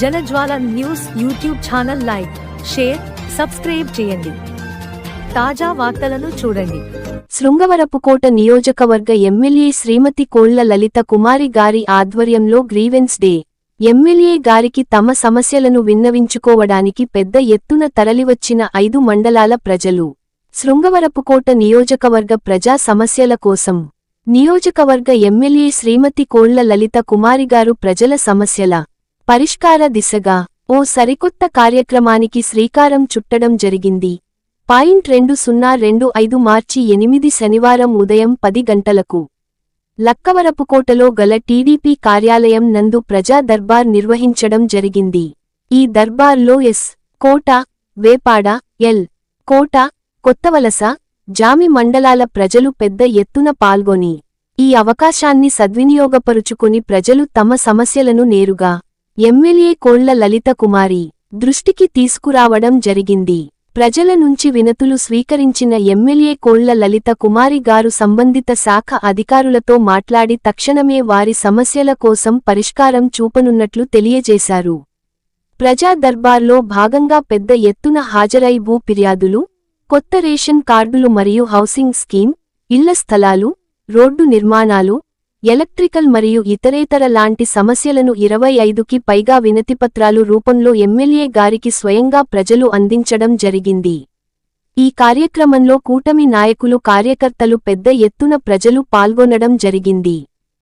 Jalajwala news YouTube channel like share subscribe చేయండి. తాజా వార్తలను చూడండి. శృంగవరపుకోట నియోజకవర్గ ఎమ్మెల్యే శ్రీమతి కోళ్ళ లలిత కుమారి గారి ఆధ్వర్యంలో గ్రీవెన్స్ డే. ఎమ్మెల్యే గారికి తమ సమస్యలను విన్నవించుకోవడానికి పెద్ద ఎత్తున తరలివచ్చిన ఐదు మండలాల ప్రజలు. శృంగవరపుకోట నియోజకవర్గ ప్రజా సమస్యల కోసం. నియోజకవర్గ ఎమ్మెల్యే శ్రీమతి కోళ్ళ లలిత కుమారిగారు ప్రజల సమస్యల పరిష్కార దిశగా ఓ సరికొత్త కార్యక్రమానికి శ్రీకారం చుట్టడం జరిగింది. పాయింట్ రెండు సున్నా రెండు ఐదు మార్చి ఎనిమిది శనివారం ఉదయం పది గంటలకు లక్కవరపుకోటలో గల టీడీపీ కార్యాలయం నందు ప్రజా దర్బార్ నిర్వహించడం జరిగింది. ఈ దర్బార్లో ఎస్. కోట వేపాడ ఎల్. కోట కొత్తవలస జామి మండలాల ప్రజలు పెద్ద ఎత్తున పాల్గొని ఈ అవకాశాన్ని సద్వినియోగపరుచుకుని ప్రజలు తమ సమస్యలను నేరుగా ఎమ్మెల్యే కోళ్ళ లలిత కుమారి దృష్టికి తీసుకురావడం జరిగింది. ప్రజల నుంచి వినతులు స్వీకరించిన ఎమ్మెల్యే కోళ్ళ లలిత కుమారి గారు సంబంధిత శాఖ అధికారులతో మాట్లాడి తక్షణమే వారి సమస్యల కోసం పరిష్కారం చూపనున్నట్లు తెలియజేశారు. ప్రజా దర్బార్లో భాగంగా పెద్ద ఎత్తున హాజరై భూ ఫిర్యాదులు కొత్త రేషన్ కార్డులు మరియు హౌసింగ్ స్కీమ్ ఇళ్ళ స్థలాలు రోడ్డు నిర్మాణాలు ఎలక్ట్రికల్ మరియు ఇతరేతర లాంటి సమస్యలను ఇరవై ఐదుకి పైగా వినతిపత్రాలు రూపంలో ఎమ్మెల్యే గారికి స్వయంగా ప్రజలు అందించడం జరిగింది. ఈ కార్యక్రమంలో కూటమి నాయకులు కార్యకర్తలు పెద్ద ఎత్తున ప్రజలు పాల్గొనడం జరిగింది.